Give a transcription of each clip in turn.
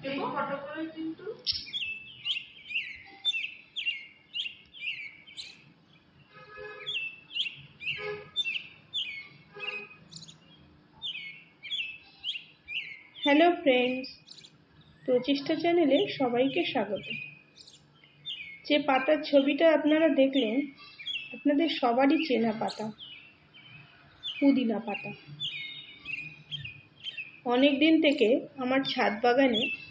Hello friends প্রচেষ্টা চ্যানেলে সবাইকে স্বাগত। যে পাতার ছবিটা আপনারা দেখলেন, আপনাদের সবারই চেনা পাতা, পুদিনা পাতা। অনেক দিন থেকে আমার ছাদ বাগানে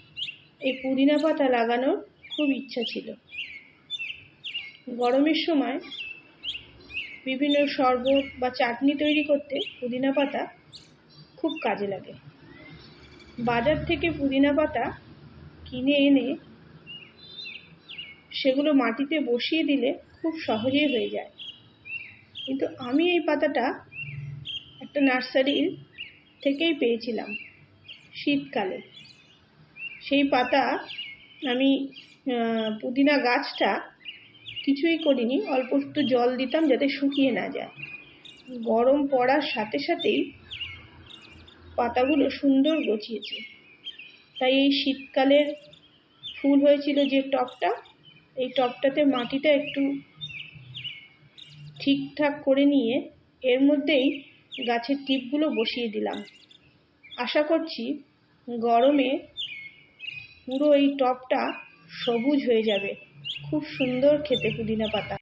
এই পুদিনা পাতা লাগানোর খুব ইচ্ছা ছিল। গরমের সময় বিভিন্ন শরবত বা চাটনি তৈরি করতে পুদিনা পাতা খুব কাজে লাগে। বাজার থেকে পুদিনা পাতা কিনে এনে সেগুলো মাটিতে বসিয়ে দিলে খুব সহজেই হয়ে যায়। কিন্তু আমি এই পাতাটা একটা নার্সারির থেকেই পেয়েছিলাম শীতকালে। সেই পাতা আমি পুদিনা গাছটা কিছুই করিনি, অল্প একটু জল দিতাম যাতে শুকিয়ে না যায়। গরম পড়ার সাথে সাথেই পাতাগুলো সুন্দর গছিয়েছে তাই এই শীতকালের ফুল হয়েছিল যে টবটা এই টবটাতে মাটিটা একটু ঠিকঠাক করে নিয়ে এর মধ্যেই গাছের টিপগুলো বসিয়ে দিলাম। আশা করছি গরমে পুরো এই টবটা সবুজ হয়ে যাবে। খুব সুন্দর খেতে পুদিনা পাতা।